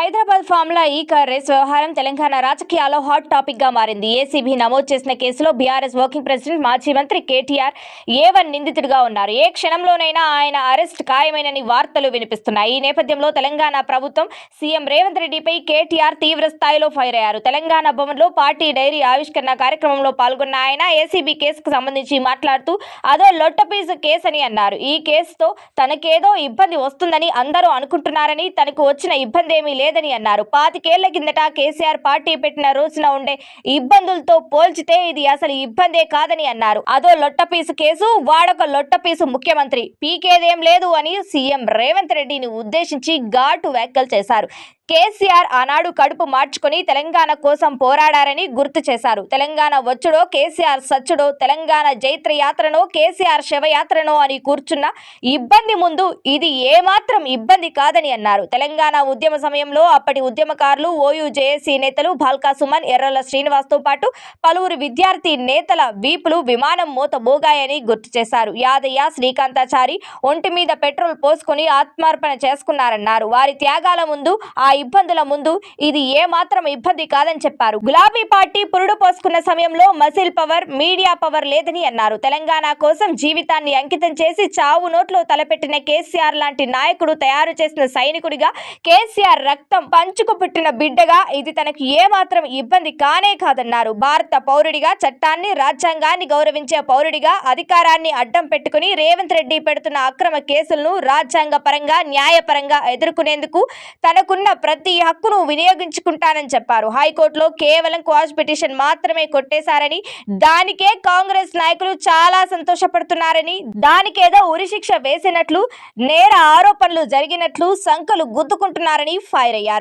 Hyderabad formula E car race వ్యవహారం తెలంగాణ రాజకీయాల్లో hot టాపిక్గా మారింది. ఏసీబీ నమోదు చేసిన కేసులో బీఆర్ఎస్ వర్కింగ్ ప్రెసిడెంట్ మాజీ మంత్రి కేటీఆర్ ఏ వన్ నిందితుడిగా ఉన్నారు. ఏ క్షణంలోనైనా ఆయన అరెస్ట్ ఖాయమైనని వార్తలు వినిపిస్తున్నాయి. ఈ నేపథ్యంలో తెలంగాణ ప్రభుత్వం సీఎం రేవంత్ రెడ్డిపై కేటీఆర్ తీవ్ర స్థాయిలో ఫైర్ అయ్యారు. తెలంగాణ భవన్లో పార్టీ డైరీ ఆవిష్కరణ కార్యక్రమంలో పాల్గొన్న ఆయన ఏసీబీ కేసుకు సంబంధించి మాట్లాడుతూ అదో లొట్టపీసు కేసు అని అన్నారు. ఈ కేసుతో తనకేదో ఇబ్బంది వస్తుందని అందరూ అనుకుంటున్నారని తనకు వచ్చిన ఇబ్బంది ఏమీ లేదని అన్నారు. పాతికేళ్ళ కిందట కేసీఆర్ పార్టీ పెట్టిన రోజున ఉండే ఇబ్బందులతో పోల్చితే ఇది అసలు ఇబ్బందే కాదని అన్నారు. అదో లొట్టపీసు కేసు వాడొక లొట్టపీసు ముఖ్యమంత్రి. పీకేదేం లేదు అని సీఎం రేవంత్ రెడ్డిని ఉద్దేశించి ఘాటు వ్యాఖ్యలు చేశారు. కేసీఆర్ ఆనాడు కడుపు మార్చుకొని తెలంగాణ కోసం పోరాడారని గుర్తు చేశారు. తెలంగాణ వచ్చుడో కేసీఆర్ సచ్చుడో తెలంగాణ జైత్ర యాత్రనో కేసీఆర్ శవయాత్రనో అని కూర్చున్న ఇబ్బంది ముందు ఇది ఏమాత్రం ఇబ్బంది కాదని అన్నారు. తెలంగాణ ఉద్యమ సమయంలో అప్పటి ఉద్యమకారులు ఓయూ జేఏసీ నేతలు భాల్కా సుమన్ ఎర్రల శ్రీనివాస్తో పాటు పలువురు విద్యార్థి నేతల వీపులు విమానం మూత మోగాయని గుర్తు చేశారు. యాదయ్య శ్రీకాంతాచారి ఒంటి మీద పెట్రోల్ పోసుకొని ఆత్మార్పణ చేసుకున్నారన్నారు. వారి త్యాగాల ముందు ఆ ఇబ్బందుల ముందు ఇది ఏ మాత్రం ఇబ్బంది కాదని చెప్పారు. గులాబీ పార్టీ పురుడు పోసుకున్న సమయంలో మసిల్ పవర్ మీడియా పవర్ లేదని అన్నారు. తెలంగాణ కోసం జీవితాన్ని అంకితం చేసి చావు నోట్లో తలపెట్టిన కేసీఆర్ లాంటి నాయకుడు తయారు చేసిన సైనికుడిగా కేసీఆర్ రక్తం పంచుకు పుట్టిన బిడ్డగా ఇది తనకు ఏ మాత్రం ఇబ్బంది కానే కాదన్నారు. భారత పౌరుడిగా చట్టాన్ని రాజ్యాంగాన్ని గౌరవించే పౌరుడిగా అధికారాన్ని అడ్డం పెట్టుకుని రేవంత్ రెడ్డి పెడుతున్న అక్రమ కేసులను రాజ్యాంగ పరంగా న్యాయపరంగా ఎదుర్కొనేందుకు తనకున్న ప్రతి హక్కును వినియోగించుకుంటానని చెప్పారు. హైకోర్టులో కేవలం క్వాష్ పిటిషన్ మాత్రమే కొట్టేశారని దానికే కాంగ్రెస్ నాయకులు చాలా సంతోషపడుతున్నారని దానికేదో ఉరిశిక్ష వేసినట్లు నేర ఆరోపణలు జరిగినట్లు సంఖలు గుద్దుకుంటున్నారని ఫైర్ అయ్యారు.